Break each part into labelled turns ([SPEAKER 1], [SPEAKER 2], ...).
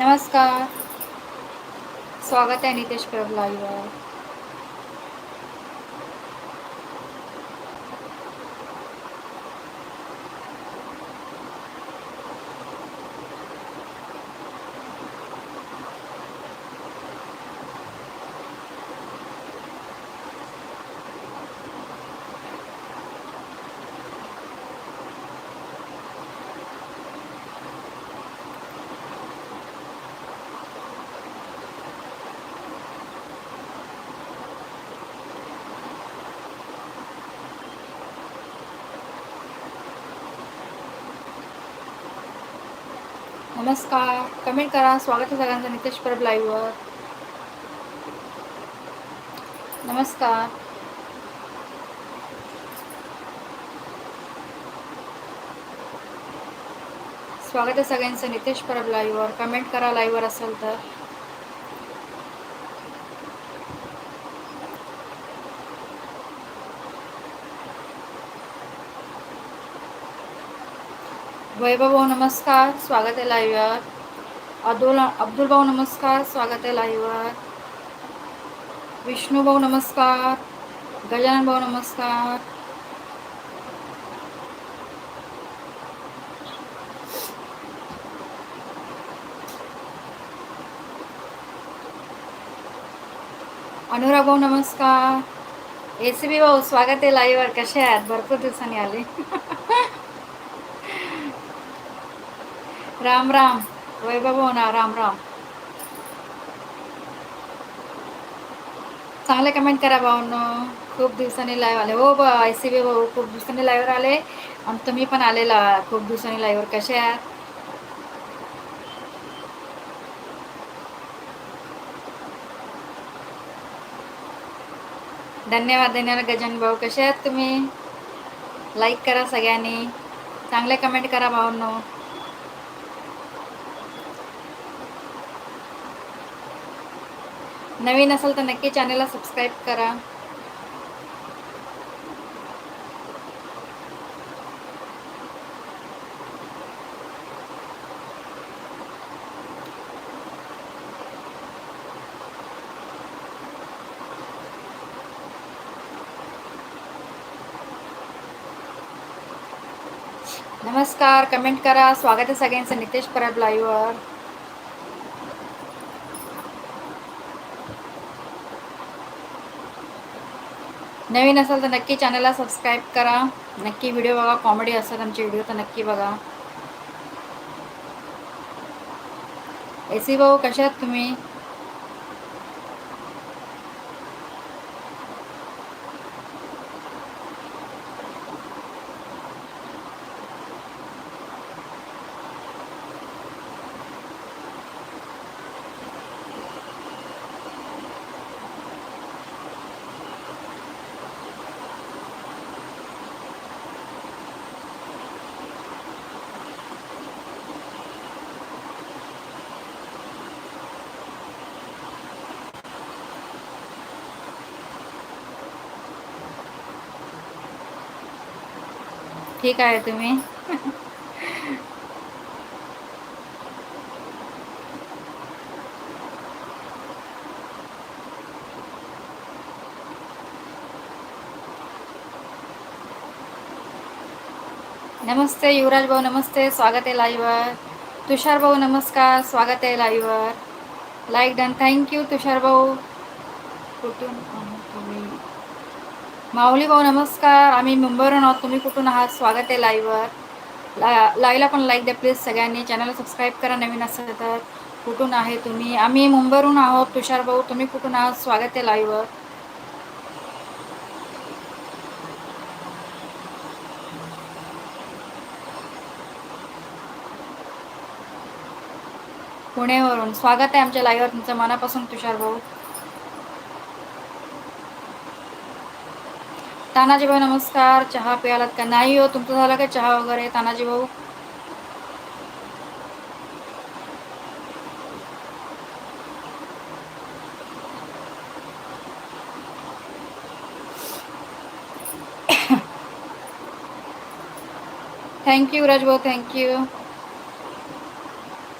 [SPEAKER 1] नमस्कार. स्वागत आहे नितेश प्रभ लाईव्हवर नमस्कार. कमेंट करा. स्वागत आहे सगळ्यांचं नितेश परब लाईव्हवर नमस्कार. स्वागत आहे सगळ्यांचं नितेश परब लाईव्हवर कमेंट करा लाईव्हवर असेल तर. वैभव भाऊ नमस्कार. स्वागत आहे लाईव्हवर अब्दुल अब्दुल भाऊ नमस्कार. स्वागत आहे लाईव्हवर विष्णू भाऊ नमस्कार. गजानन भाऊ नमस्कार. अनुराग भाऊ नमस्कार. ए सी बी भाऊ स्वागत आहे लाईव्हवर कसे आहात? भरपूर दिवसांनी आले. राम राम. वैभव भाऊ राम राम. चांगले कमेंट करा भाऊनो. खूप दिवसांनी लाईव्ह आले. हो बा आय सी बी भाऊ खूप दिवसांनी लाईव्हवर आले. आणि तुम्ही पण आलेला. खूप दिवसांनी लाईव्हवर कसे आहात? धन्यवाद धन्यवाद. गजान भाऊ कसे आहात तुम्ही? लाईक करा सगळ्यांनी. चांगले कमेंट करा भाऊंनो. नवीन असेल तर नक्की चॅनलला सबस्क्राईब करा. नमस्कार कमेंट करा. स्वागत आहे सगळ्यांचं. नितेश परब लाईव्हवर नवीन असेल तर नक्की चॅनलला सबस्क्राईब करा. नक्की व्हिडिओ बघा कॉमेडी असेल आमचे व्हिडिओ तर नक्की बघा. एसी भाऊ कशा आहात तुम्ही? ठीक आहे तुम्ही. नमस्ते युवराज भाऊ नमस्ते. स्वागत आहे लाईव्हवर तुषार भाऊ नमस्कार. स्वागत आहे लाईव्हवर like done thank you Tushar भाऊ. कुठून? माऊली भाऊ नमस्कार. आम्ही मुंबईवरून आहोत. तुम्ही कुठून आहात? स्वागत आहे लाईव्हवर. ला लाईव्हला पण लाईक द्या प्लीज सगळ्यांनी. चॅनल सबस्क्राईब करा नवीन असेल तर. कुठून आहे तुम्ही? आम्ही मुंबईवरून आहोत. तुषार भाऊ तुम्ही कुठून आहात? स्वागत आहे लाईव्हवर. पुणेवरून. स्वागत आहे आमच्या लाईव्हवर. तुमचं मनापासून तुषार भाऊ. तानाजी भाऊ नमस्कार. चहा प्यालात का नाही हो? तुमचं झालं का चहा वगैरे तानाजी भाऊ? थँक्यू राज भाऊ थँक्यू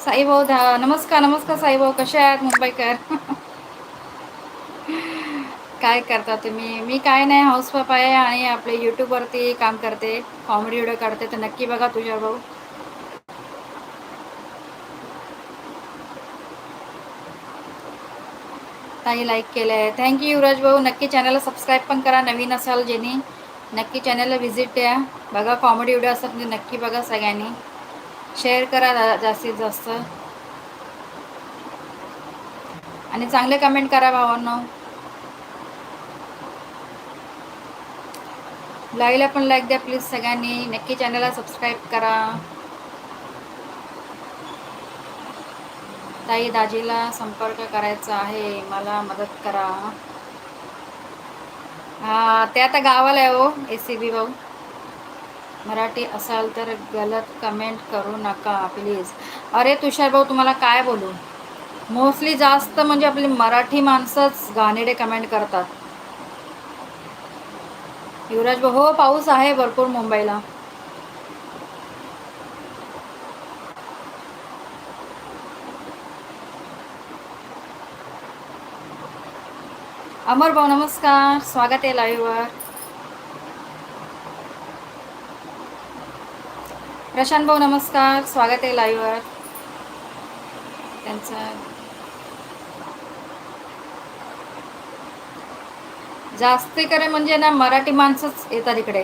[SPEAKER 1] साईभाऊ धा नमस्कार नमस्कार साईभाऊ कसे आहेत? मुंबईकर. काय करता तुम्ही? मी काय नाही हाऊसवाईफ आहे आणि आपले यूट्यूबवरती काम करते. कॉमेडी व्हिडिओ काढते तर नक्की बघा तुझ्या भाऊ. ताई लाईक केलं आहे थँक्यू युवराज भाऊ. नक्की चॅनलला सबस्क्राईब पण करा नवीन असाल ज्यांनी नक्की चॅनलला व्हिजिट द्या बघा कॉमेडी व्हिडिओ असतात म्हणजे नक्की बघा सगळ्यांनी. शेअर करा जास्तीत जास्त. आणि चांगले कमेंट करा भावांनो. लाईव्हला पण लाईक द्या प्लीज सगळ्यांनी. नक्की चॅनलला सबस्क्राईब करा. ताई दाजीला संपर्क करायचा आहे. मला मदत करा. हा ते आता गावाला आहे हो ए सी बी भाऊ. मराठी असाल तर गलत कमेंट करू नका प्लीज अरे तुषार भाऊ तुम्हाला काय बोलू? मोस्टली जास्त म्हणजे आपली मराठी माणसंच गाणेडे कमेंट करतात. युवराज भाऊ हो पाऊस आहे भरपूर मुंबईला. अमर भाऊ नमस्कार. स्वागत आहे लाईव्हवर प्रशांत भाऊ नमस्कार. स्वागत आहे लाईव्हवर त्यांचं जास्ती करे म्हणजे ना मराठी माणसंच येतात इकडे.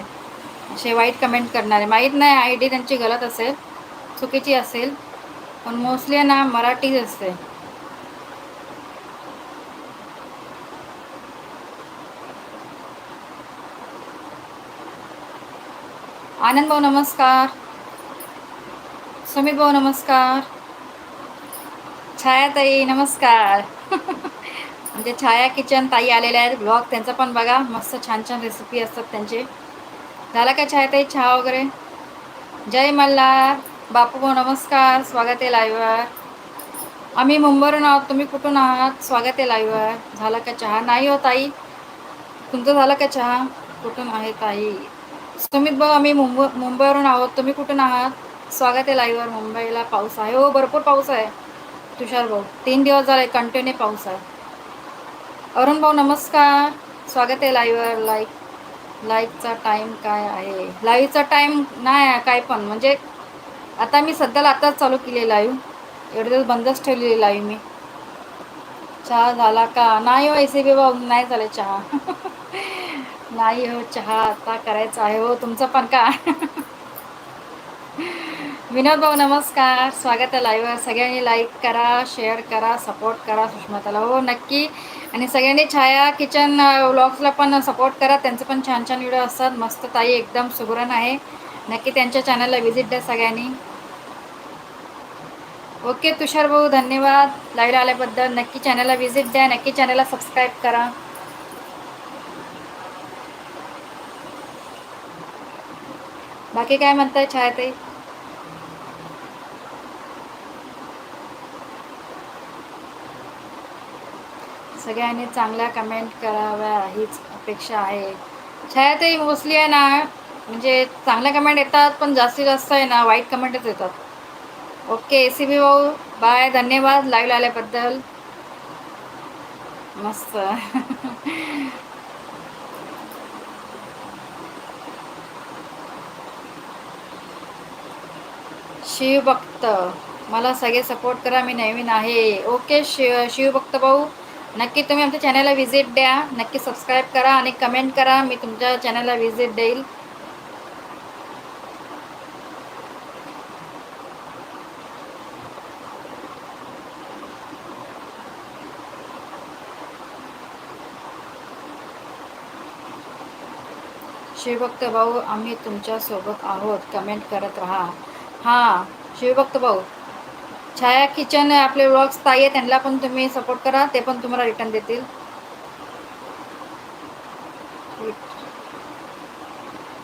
[SPEAKER 1] असे वाईट कमेंट करणारे. माहीत नाही आय डी त्यांची गलत असेल चुकीची असेल पण मोस्टली ना मराठीच असते. आनंद भाऊ नमस्कार. सुमित भाऊ नमस्कार. छायाताई नमस्कार. इथे छाया किचन ताई आलेल्या आहेत ब्लॉग त्यांचा पण बघा. मस्त छान छान रेसिपी असतात त्यांचे. झाला का छायाताई चहा वगैरे? जय मल्हार. बापू भाऊ नमस्कार. स्वागत आहे लाईव्हवर आम्ही मुंबईवरून आहोत. तुम्ही कुठून आहात? स्वागत आहे लाईव्हवर झाला का चहा? नाही हो ताई. तुमचं झालं का चहा? कुठून आहे ताई? सुमित भाऊ आम्ही मुंबई मुंबईवरून आहोत. तुम्ही कुठून आहात? स्वागत आहे लाईव्हवर मुंबईला. पाऊस आहे. हो भरपूर पाऊस आहे. तुषार भाऊ तीन दिवस झाले कंटिन्यू पाऊस आहे. अरुण भाऊ नमस्कार. स्वागत आहे लाईव्हवर लाईक लाईव्हचा टाईम काय आहे? लाईव्हचा टाईम नाही आहे काय पण. म्हणजे आता मी सध्याला आताच चालू केली लाईव्ह एवढे दिवस बंदच ठेवलेली लाईव्ह मी. चहा झाला का? नाही हो ए सी बी भाऊ नाही झाले चहा. नाही हो चहा आता करायचा आहे हो. तुमचं पण का? विनोद भाऊ नमस्कार. स्वागत आहे लाईव्हवर सगळ्यांनी लाईक करा शेअर करा सपोर्ट करा सुषमाताला. हो नक्की. आणि सगळ्यांनी छाया किचन व्लॉग्सला पण सपोर्ट करा. त्यांचे पण छान छान व्हिडिओ असतात. मस्त ताई एकदम सुगरण आहे. नक्की त्यांच्या चॅनलला व्हिजिट द्या सगळ्यांनी. ओके तुषार भाऊ धन्यवाद. लाईव्ह आल्याबद्दल नक्की चॅनलला व्हिजिट द्या. नक्की चॅनलला सबस्क्राईब करा. बाकी काय म्हणताय छायाताई? सगळ्यांनी चांगल्या कमेंट कराव्या हीच अपेक्षा आहे. छायातही मोस्टली आहे ना म्हणजे चांगल्या कमेंट येतात पण जास्तीत जास्त आहे ना वाईट कमेंटच येतात. ओके ए सी बी भाऊ बाय धन्यवाद लाईव्ह आल्याबद्दल. मस्त. शिवभक्त मला सगळे सपोर्ट करा मी नवीन आहे. ओके शिव शिवभक्त भाऊ. नक्की तुम्ही आमच्या चॅनलला व्हिजिट द्या. नक्की सबस्क्राईब करा आणि कमेंट करा. मी तुमच्या चॅनलला व्हिजिट देईल. शिवभक्त भाऊ आम्ही तुमच्यासोबत आहोत. कमेंट करत राहा. हां शिवभक्त भाऊ छाया किचन आपले व्लॉग्स ताई आहे त्यांना पण तुम्ही सपोर्ट करा ते पण तुम्हाला रिटर्न देतील.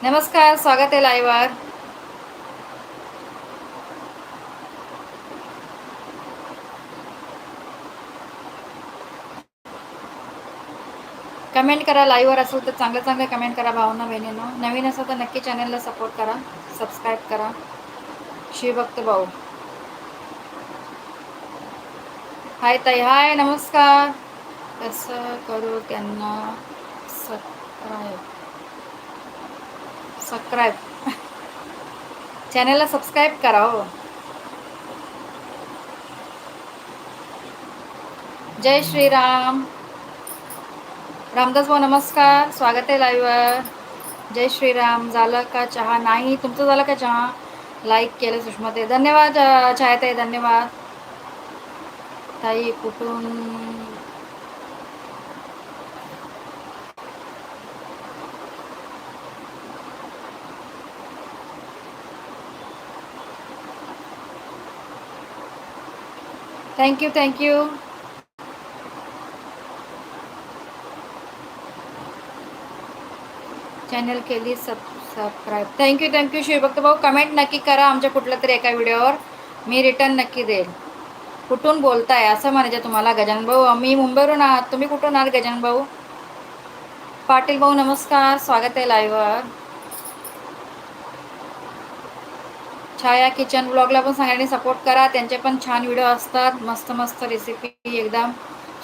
[SPEAKER 1] नमस्कार स्वागत आहे लाईव्हवर कमेंट करा लाईव्हवर असेल तर चांगलं चांगलं कमेंट करा भावना बहिणीनं. नवीन असेल तर नक्की चॅनलला सपोर्ट करा सबस्क्राईब करा. शिवभक्त भाऊ. हाय ताई हाय नमस्कार. कसं करू त्यांना? सबस्क्राईब सबस्क्राईब चॅनलला सबस्क्राईब करा हो. जय श्रीराम. रामदास भाऊ नमस्कार. स्वागत आहे लाईव्हवर. जय श्रीराम. झालं का चहा? नाही. तुमचं झालं का चहा? लाईक केलं सुषमाते धन्यवाद छायाताई धन्यवाद. ताई कुठून? थँक्यू थँक्यू चॅनल केली सब सबस्क्राईब थँक्यू थँक्यू शिवभक्त भाऊ. कमेंट नक्की करा आमच्या कुठल्या तरी एका व्हिडिओवर मी रिटर्न नक्की देईल. कुठून बोलताय? असं म्हणायचं तुम्हाला गजानन भाऊ. मी मुंबईवरून आहात. तुम्ही कुठून आहात गजानन भाऊ? पाटील भाऊ नमस्कार. स्वागत आहे लाईव्हवर छाया किचन ब्लॉगला पण सगळ्यांनी सपोर्ट करा. त्यांचे पण छान व्हिडिओ असतात. मस्त मस्त रेसिपी एकदम.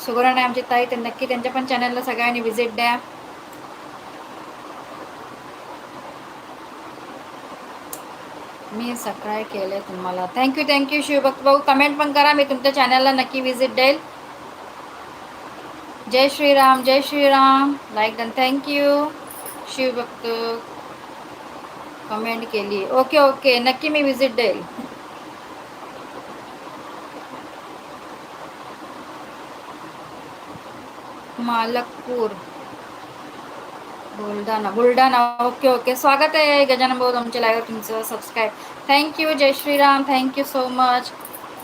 [SPEAKER 1] सुगरण आहे आमची ताई. ते नक्की त्यांच्या पण चॅनलला सगळ्यांनी व्हिजिट द्या. मी सकाळी आहे तुम्हाला थँक्यू थँक्यू शिवभक्त भाऊ. कमेंट पण करा मी तुमच्या चॅनलला नक्की व्हिजिट देईल. जय श्रीराम जय Shriram. Like done thank you शिवभक्त कमेंट केली. ओके ओके नक्की मी व्हिजिट देईल. मालकपूर. बुलढाणा बुलढाणा. Okay okay. स्वागत आहे गजानन भाऊ तुमच्या लाईव्ह तुमचं subscribe thank you Jai Shriram. Thank you so much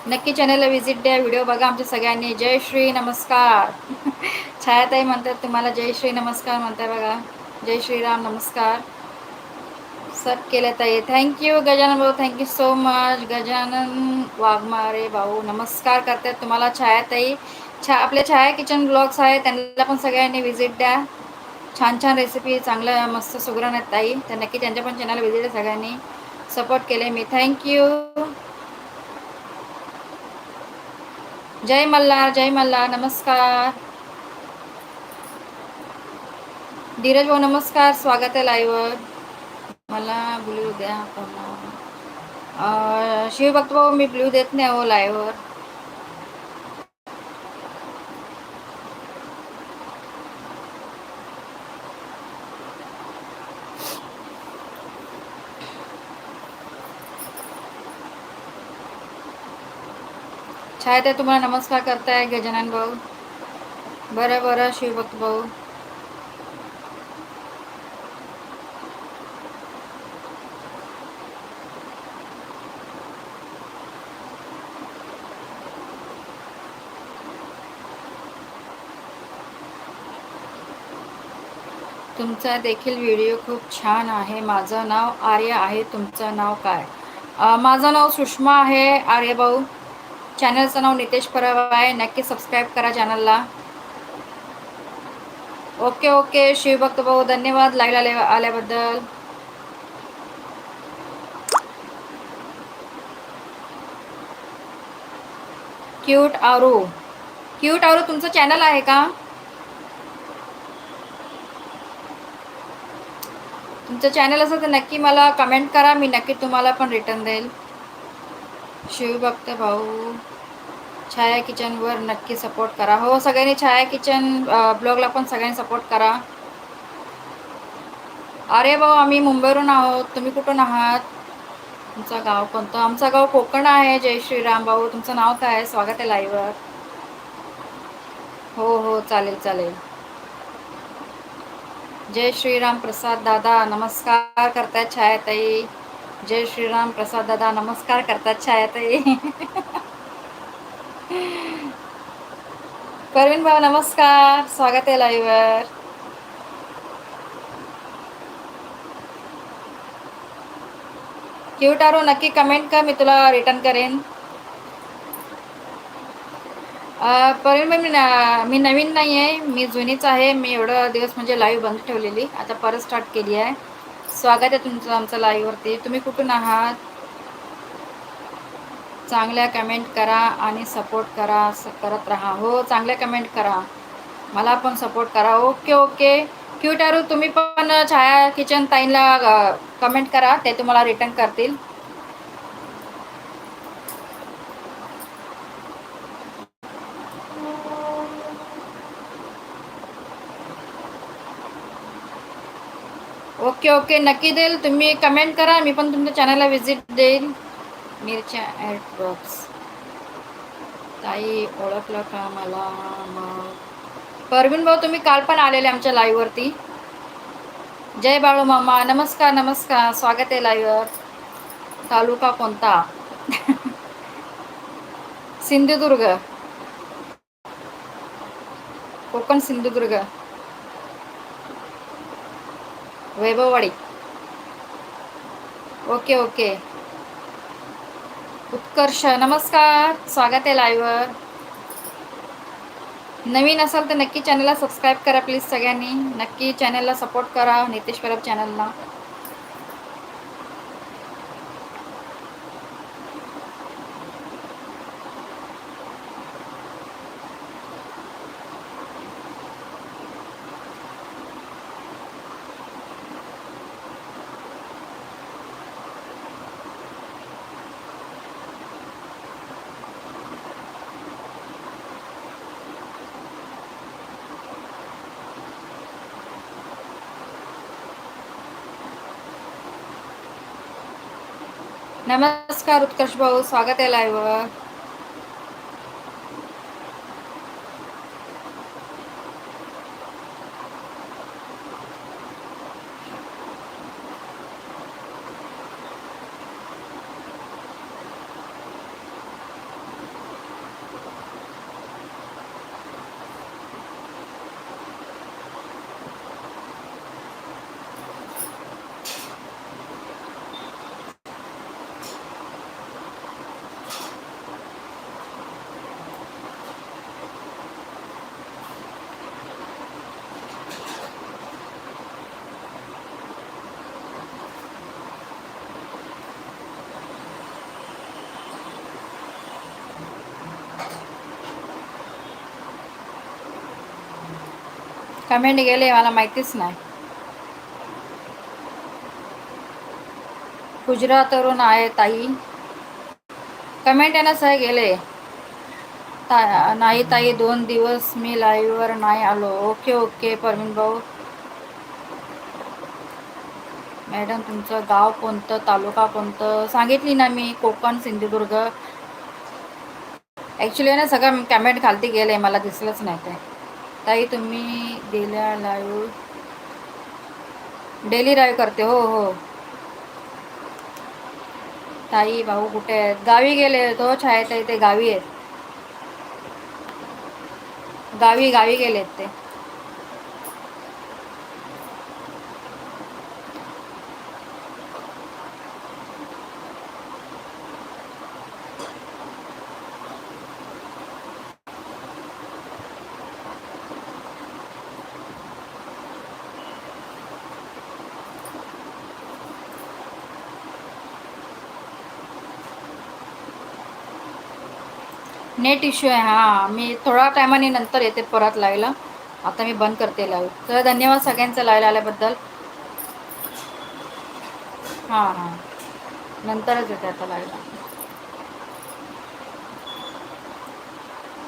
[SPEAKER 1] नक्की चॅनलला व्हिजिट द्या. व्हिडिओ बघा आमच्या सगळ्यांनी. जय श्री नमस्कार. छायाताई म्हणतात तुम्हाला जय श्री नमस्कार म्हणताय बघा. जय श्रीराम नमस्कार. सब केलं ताई. थँक्यू गजानन भाऊ thank you so much Gajanan Waghmare भाऊ नमस्कार करतात तुम्हाला छायाताई. छा आपल्या छाया किचन ब्लॉग्स आहे त्यांना पण सगळ्यांनी व्हिजिट द्या. छान छान रेसिपी चांगलं मस्त सुगरण आहेत ताई. तर नक्की त्यांच्या पण चॅनल व्हिजिट सगळ्यांनी. सपोर्ट केले मी. थँक्यू जय मल्हार जय मल्हार. नमस्कार. धीरज भाऊ नमस्कार. स्वागत आहे लाईव्हवर मला ब्ल्यू द्या. शिवभक्त भाऊ मी ब्ल्यू देत नाही हो लाईव्हवर छाया तुम्हाला नमस्कार करताय गजानन भाऊ. बरं बरं शिवभक्त भाऊ. तुमचा देखील व्हिडिओ खूप छान आहे. माझं नाव आर्य आहे. तुमचं नाव काय? माझं नाव सुषमा आहे आर्य भाऊ. चॅनलचं नाव नितेश परब आहे. नक्की सबस्क्राईब करा चॅनलला. Okay okay. शिवभक्त भाऊ धन्यवाद. लाईव्ह आल्याबद्दल. क्यूट आरू. क्यूट आरू तुमचं चॅनल आहे का? तुमचं चॅनल असेल तर नक्की मला कमेंट करा. मी नक्की तुम्हाला पण रिटर्न देईल. शिवभक्त भाऊ छाया किचनवर नक्की सपोर्ट करा. हो सगळ्यांनी छाया किचन ब्लॉगला पण सगळ्यांनी सपोर्ट करा. अरे भाऊ आम्ही मुंबईवरून आहोत. तुम्ही कुठून आहात? तुमचं गाव कोणतं? आमचं गाव कोकण आहे. जय श्रीराम भाऊ. तुमचं नाव काय आहे? स्वागत आहे लाईव्हवर हो हो चालेल चालेल. जय श्रीराम प्रसाद दादा नमस्कार करतायत छायाताई. जय श्रीराम प्रसाद दादा नमस्कार करतात छायाताई. परवीन भाऊ नमस्कार. स्वागत आहे लाईव्हर क्यूट आरो नक्की कमेंट कर मी तुला रिटर्न करेन. परवीन भाई मी मी नवीन नाही आहे मी जुनीच आहे मी एवढं दिवस म्हणजे लाईव्ह बंद ठेवलेली. आता परत स्टार्ट केली आहे. स्वागत आहे तुमचं आमचं लाईव्हवरती तुम्ही कुठून आहात? चांगल्या कमेंट करा आणि सपोर्ट करा असं करत राहा. हो चांगल्या कमेंट करा. मला पण सपोर्ट करा. ओके ओके क्यूटारू तुम्ही पण छाया किचन ताईंला कमेंट करा. ते तुम्हाला रिटर्न करतील. ओके ओके नक्की देईल. तुम्ही कमेंट करा. मी पण तुमच्या चॅनलला व्हिजिट देईल. मिरच्या ॲड ताई ओळखलं का मला? मग. परवीन भाऊ तुम्ही काल पण आलेले आमच्या लाईव्हवरती जय बाळू मामा. नमस्कार नमस्कार. स्वागत आहे लाईव्हवर तालुका कोणता? सिंधुदुर्ग. कोकण सिंधुदुर्ग. वैभववाडी. Okay okay. उत्कर्ष नमस्कार. स्वागत आहे लाईव्हवर नवीन असाल तर नक्की चॅनलला सबस्क्राईब करा प्लीज सगळ्यांनी. नक्की चॅनलला सपोर्ट करा नितेश परब चॅनलला नमस्कार उत्कर्ष भाऊ स्वागत आहे लाईव्हवर कमेंट गेले मला माहितीच नाही. गुजरात तरुण आहे ताई. कमेंट येणं सह गेले. ता नाही ताई दोन दिवस मी लाईव्हवर नाही आलो. ओके ओके परवीन भाऊ. मॅडम तुमचं गाव कोणतं? तालुका कोणतं? सांगितली ना मी कोकण सिंधुदुर्ग. ॲक्च्युली ना सगळं कमेंट खालती गेले मला दिसलंच नाही ते. ताई तुम्ही दिल्या लाईव्ह डेली लाईव्ह करते हो हो. ताई भाऊ कुठे आहेत? गावी गेले तो हो, छाया ताई ते गावी आहेत. गावी गावी गेलेत ते. नेट इश्यू आहे हां. मी थोडा टायमाने नंतर येते परत लाईव्हला आता मी बंद करते लाईव्ह. तर धन्यवाद सगळ्यांचं लाईव्ह आल्याबद्दल. हां हां. नंतरच येते आता लाईव्हला